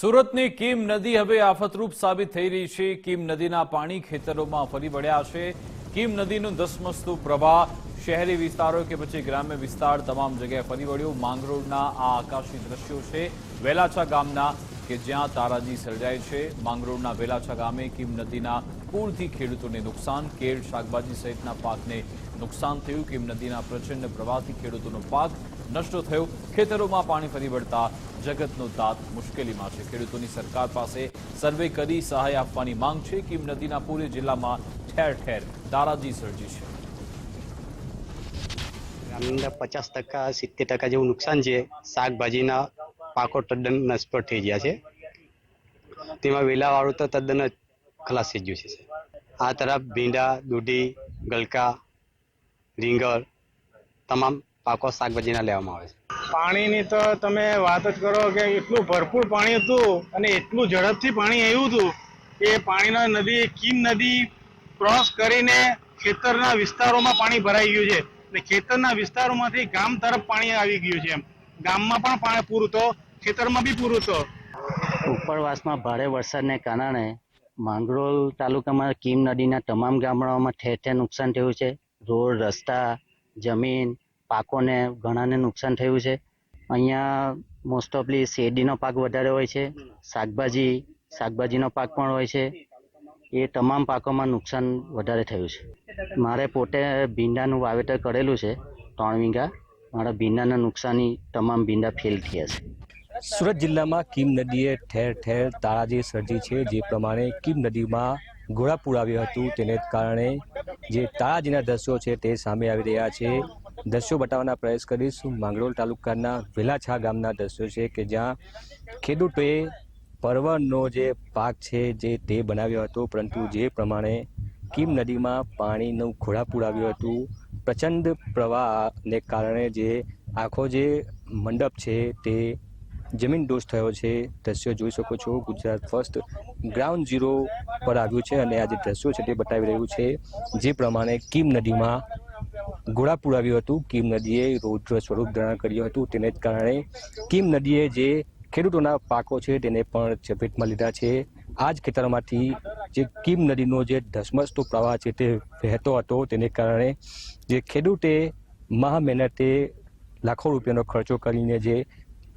સુરતની કીમ નદી હવે આફતરૂપ સાબિત થઈ રહી છે. કીમ નદીના પાણી ખેતરોમાં ફરી વળ્યા છે. કીમ નદીનું ધસમસતું પ્રવાહ શહેરી વિસ્તારો કે પછી ગ્રામ્ય વિસ્તાર તમામ જગ્યાએ ફરી વળ્યું. માંગરોળના આ આકાશી દ્રશ્યો છે. વેલાછા ગામના કે જ્યાં તારાજી સર્જાય છે. માંગરોળના વેલાછા ગામે કીમ નદીના પૂરથી ખેડૂતોને નુકસાન, કેળ, શાકભાજી સહિતના પાકને નુકસાન થયું, કેમ નદીના પ્રચંડ પ્રવાહથી ખેડૂતોનો પાક નષ્ટ થયો? ખેતરોમાં પાણી ફરી વળતા જગતનો તાત મુશ્કેલીમાં છે. ખેડૂતોની સરકાર પાસે સર્વે કરી સહાય આપવાની માંગ છે. કીમ નદીના પૂરે જિલ્લામાં ઠેર ઠેર તારાજી સર્જી છે. પચાસ ટકા, સિત્તેર ટકા જેવું નુકસાન છે. શાકભાજીના પાકો તદ્દન નષ્ટ થઈ ગયા છે. તેમાં વેલાવાળું તો તદ્દન ખલાસ થઈ ગયું છે આ તરફ ભીંડા દૂધી ગલકા રીંગણ તમામ પાકો શાકભાજીના લેવામાં આવે છે. પાણીની તો તમે વાત જ કરો કે એટલું ભરપૂર પાણી હતું અને એટલું ઝડપથી પાણી આવ્યું હતું કે પાણીના નદી કીમ નદી ક્રોસ કરીને ખેતરના વિસ્તારોમાં પાણી ભરાઈ ગયું છે. અને ખેતરના વિસ્તારોમાંથી ગામ તરફ પાણી આવી ગયું છે એમ. ગામમાં પણ પાણી પૂરું તો ખેતરમાં બી પૂરું તો ઉપરવાસમાં ભારે વરસાદને કારણે માંગરોળ તાલુકામાં કીમ નદીના તમામ ગામડાઓમાં ઠેર ઠેર નુકસાન થયું છે. રોડ, રસ્તા, જમીન, પાકોને ઘણાને નુકસાન થયું છે. અહીંયા મોસ્ટ ઓફલી શેરડીનો પાક વધારે હોય છે. શાકભાજી, શાકભાજીનો પાક પણ હોય છે. એ તમામ પાકોમાં નુકસાન વધારે થયું છે. મારે પોતે ભીંડાનું વાવેતર કરેલું છે, ત્રણ વીઘા. મારા ભીંડાના નુકસાની તમામ ભીંડા ફેલ થયા છે. સુરત જિલ્લામાં કીમ નદીએ ઠેર ઠેર તારાજી સર્જી છે. જે પ્રમાણે કીમ નદીમાં ઘોડાપૂર આવ્યું હતું. તેને કારણે જે તારાજીના દ્રશ્યો છે તે સામે આવી રહ્યા છે. દ્રશ્યો બતાવવાના પ્રયાસ કરીશું. માંગરોળ તાલુકાના વેલાછા ગામના દ્રશ્યો છે કે જ્યાં ખેડૂતોએ પરવળનો જે પાક છે જે તે બનાવ્યો હતો. પરંતુ જે પ્રમાણે કીમ નદીમાં પાણીનું ઘોડાપૂર આવ્યું હતું. પ્રચંડ પ્રવાહને કારણે જે આખો જે મંડપ છે તે જમીન દોષ થયો છે. દ્રશ્યો જોઈ શકો છો. ગુજરાત ફર્સ્ટ ગ્રાઉન્ડ ઝીરો પર આવ્યું છે અને આ જે દ્રશ્યો છે તે બતાવી રહ્યું છે. જે પ્રમાણે કીમ નદીમાં ઘોડાપુર આવ્યું હતું. કીમ નદીએ રૌદ્ર સ્વરૂપ ધારણ કર્યું હતું. તેને જ કારણે કીમ નદીએ જે ખેડૂતોના પાકો છે તેને પણ ચપેટમાં લીધા છે. આ જ ખેતરમાંથી જે કીમ નદીનો જે ધસમસતો પ્રવાહ છે તે વહેતો હતો. તેને કારણે જે ખેડૂતે મહા મહેનતે લાખો રૂપિયાનો ખર્ચો કરીને જે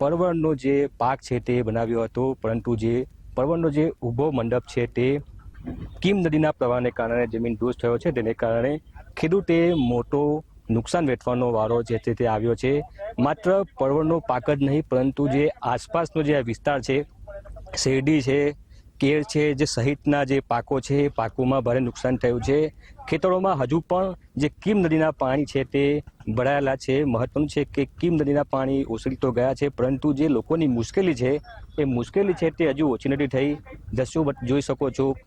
પરવળનો જે પાક છે તે બનાવ્યો હતો, પરંતુ જે પરવળનો જે ઊભો મંડપ છે તે કીમ નદીના પ્રવાહને કારણે જમીન દોષ થયો છે. તેને કારણે ખેડૂતે મોટો નુકસાન વેઠવાનો વારો જે તે આવ્યો છે. માત્ર પરવળનો પાક જ નહીં, પરંતુ જે આસપાસનો જે વિસ્તાર છે, શેરડી છે કેળ છે, જે સહિતના જે પાકો છે, એ પાકોમાં ભારે નુકસાન થયું છે. ખેતરોમાં હજુ પણ જે કીમ નદીના પાણી છે તે ભરાયેલા છે. મહત્વનું છે કે કીમ નદીના પાણી ઓસરી તો ગયા છે, પરંતુ જે લોકોની મુશ્કેલી છે, એ મુશ્કેલી છે તે હજુ ઓછી નથી થઈ. દ્રશ્યો જોઈ શકો છો.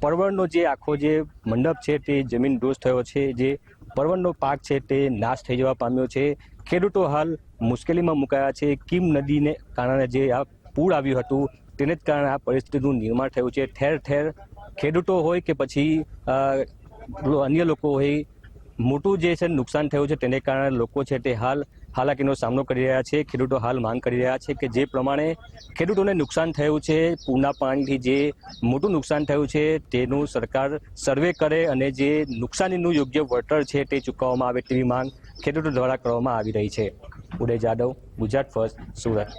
પરવળનો જે આખો જે મંડપ છે તે જમીન દોષ થયો છે. જે પરવળનો પાક છે તે નાશ થઈ જવા પામ્યો છે. ખેડૂતો હાલ મુશ્કેલીમાં મુકાયા છે. કીમ નદીને કારણે જે આ પૂર આવ્યું હતું તેને જ કારણે આ પરિસ્થિતિનું નિર્માણ થયું છે. ઠેર ઠેર ખેડૂતો હોય કે પછી અન્ય લોકો હોય, મોટું જે છે નુકસાન થયું છે તેને કારણે લોકો છે તે હાલ હાલાકીનો સામનો કરી રહ્યા છે. ખેડૂતો હાલ માંગ કરી રહ્યા છે કે જે પ્રમાણે ખેડૂતોને નુકસાન થયું છે પૂરના પાણીથી જે મોટું નુકસાન થયું છે તેનું સરકાર સર્વે કરે અને જે નુકસાનીનું યોગ્ય વળતર છે તે ચૂકવવામાં આવે તેવી માંગ ખેડૂતો દ્વારા કરવામાં આવી રહી છે. ઉદય જાદવ, ગુજરાત ફર્સ્ટ, સુરત.